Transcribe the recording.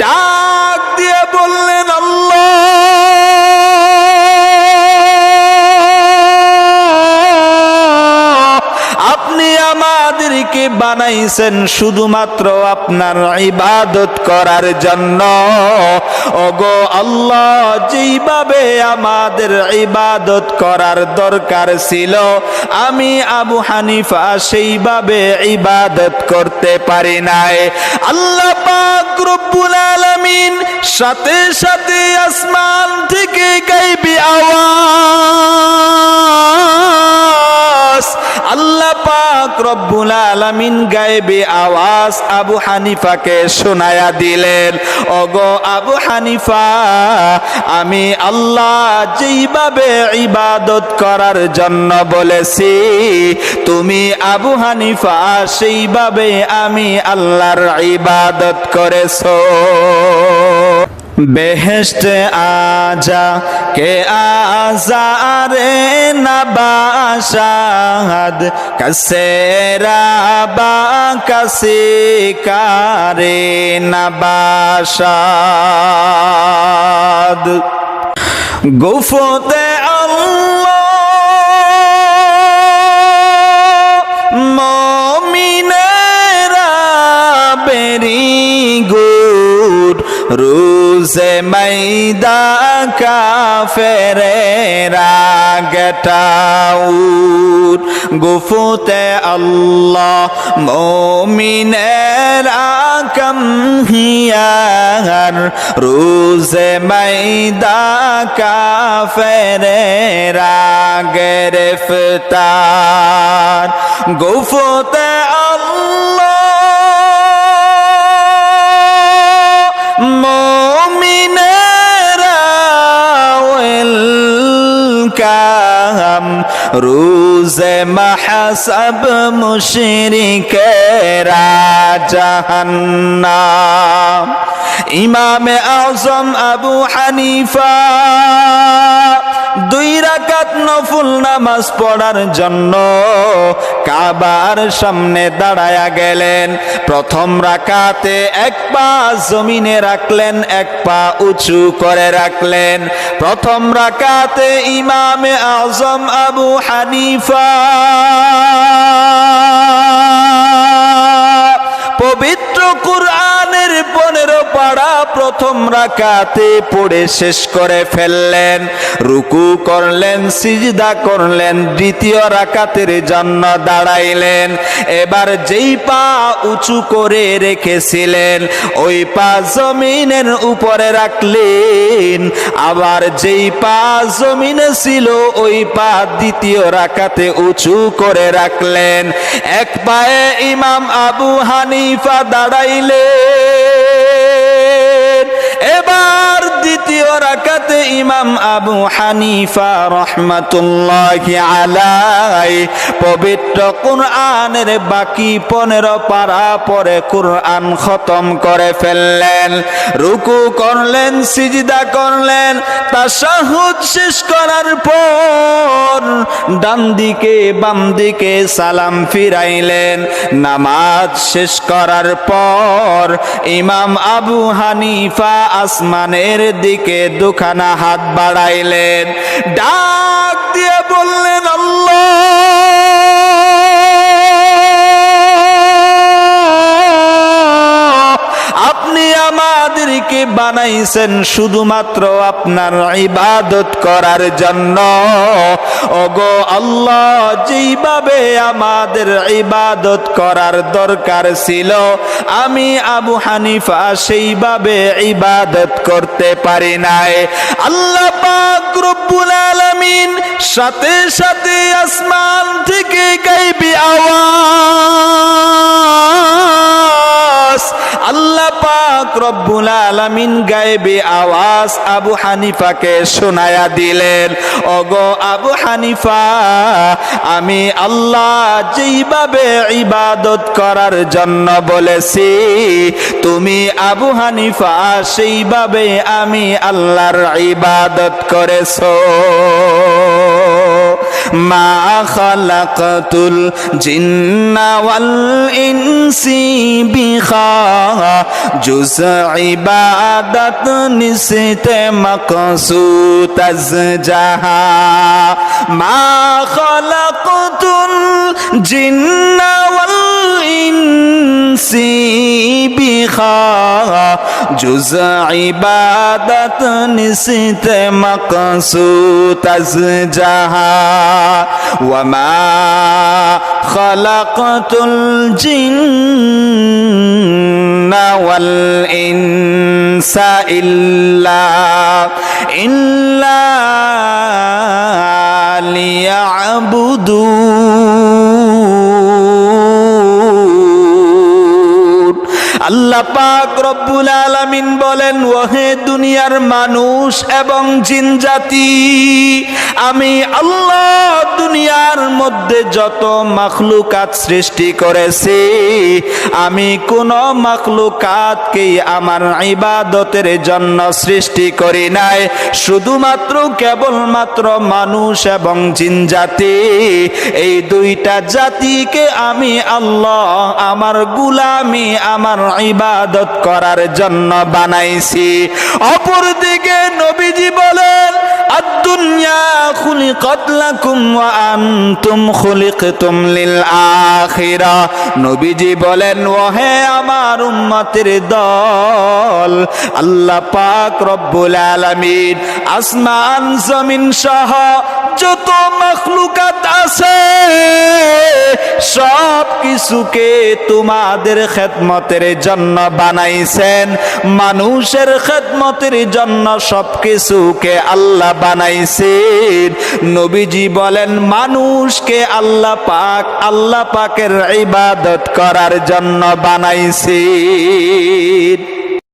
ডাক বানাইছেন শুধুমাত্র আপনার ইবাদত করার জন্য। ওগো আল্লাহ, যেইভাবে আমাদের ইবাদত করার দরকার ছিল, আমি আবু হানিফা সেইভাবে ইবাদত করতে পারি নাই। আল্লাহ পাক রব্বুল আলামিন সাথে সাথে আসমান থেকে গাইবি আওয়াজ। আল্লাহ পাক রব্বুল আলামিন গায়েবে আওয়াজ আবু হানিফাকে শোনায়া দিলেন, ওগো আবু হানিফা, আমি আল্লাহ যেইভাবে ইবাদত করার জন্য বলেছি, তুমি আবু হানিফা, সেইভাবে আমি আল্লাহর ইবাদত করেছ। বেহেস্ট আজা কে আজারে নবাসাদ? কসেরা বা কসে কারে নবাসাদ? গুফতে মমিনেরা বেরি গুড রুজে মাইদা কাফেরে রাগটাউট গুফুতে আল্লাহ মমিনেরা কম হিয়ার। রুজে মাইদা কাফেরে রাগরেফতার গুফুতে আল্লাহ রুজে মাহাসাব মুশরিকেরা জাহান্নাম ইমামে আজম আবু হানিফা দুই রাকাত নফুল নামাজ পড়ার জন্য কাবার সামনে দাঁড়ায়া গেলেন। প্রথম রাকাতে এক পা জমিনে রাখলেন, এক পা উঁচু করে রাখলেন। প্রথম রাকাতে ইমামে আজম আবু হানিফা প্রথম রাকাতে পড়ে শেষ করে ফেললেন, রুকু করলেন, সিজদা করলেন, দ্বিতীয় রাকাতের জন্য দাঁড়াইলেন। এবার যেই পা উঁচু করে রেখেছিলেন, ওই পা জমিনের উপরে রাখলেন। আবার যেই পা জমিনে ছিল, ওই পা দ্বিতীয় রাকাতে উঁচু করে রাখলেন। এক পায়ে ইমাম আবু হানিফা দাঁড়াইলেন। এবার দ্বিতীয় রাকাতে ইমাম আবু হানিফা রহমাতুল্লাহ আলাই পবিত্র কুরআনের বাকি পনেরো পারা পরে খতম করে ফেললেন। রুকু করলেন, সিজদা করলেন শেষ করার পর ডান দিকে বাম দিকে সালাম ফিরাইলেন। নামাজ শেষ করার পর ইমাম আবু হানিফা আসমানের দিকে দুখানা হাত বাড়াইলেন। ডাক দিয়ে বললেন আল্লাহ! আমাদেরকে বানাইছেন শুধুমাত্র আপনার ইবাদত করার জন্য। ওগো আল্লাহ, যেইভাবে আমাদের ইবাদত করার দরকার ছিল, আমি আবু হানিফা সেইভাবে ইবাদত করতে পারি নাই। আল্লাহ পাক রব্বুল আলামিন সাথে সাথে আসমান আলামিন গায়েবে আওয়াজ আবু হানিফাকে শোনায়া দিলেন, ওগো আবু হানিফা, আমি আল্লাহ যেইভাবে ইবাদত করার জন্য বলেছি, তুমি আবু হানিফা, সেইভাবে আমি আল্লাহর ইবাদত করেছ। মা খালাকাতুল জিন্না ওয়াল ইনসি বিখা জুজ ইবাদত নিসতে মকসুদ আজ জাহা মা খালাকাতুল জিন্না ওয়াল ইনসি বিখা জুজ ইবাদত নিসতে মকসুদ আজ জাহা ওয়ামা খালাকাতুল জিন্না ওয়াল ইনসা আল্লাহ পাক রব্বুল আলামিন বলেন, ওহে দুনিয়ার মানুষ এবং জিন জাতি, আমি আল্লাহ দুনিয়ার মধ্যে যত মাখলুকাত সৃষ্টি করেছি, আমি কোন মাখলুকাতকে আমার ইবাদতের জন্য সৃষ্টি করি নাই। শুধুমাত্র কেবলমাত্র মানুষ এবং জিন জাতি, এই দুইটা জাতিকে আমি আল্লাহ, আমার গুলামি, আমার ইবাদত করার জন্য বানাইছি। অপরদিকে নবীজি বলেন লাকুম ওয়া আনতুম খুলিকতুম লিল আখিরা নবীজি বলেন, ওহে আমার দল, আল্লাহ পাক রব্বুল আলামিন আসমান, জমিন সহ যত মখলুকাত আছে সব কিছুকে তোমাদের খেদমতের জন্য বানাইছেন। মানুষের খেদমতের জন্য সব কিছুকে আল্লাহ বানাইছেন। নবীজি বলেন মানুষকে আল্লাহ পাক আল্লাহ পাকের ইবাদত করার জন্য বানাইছেন।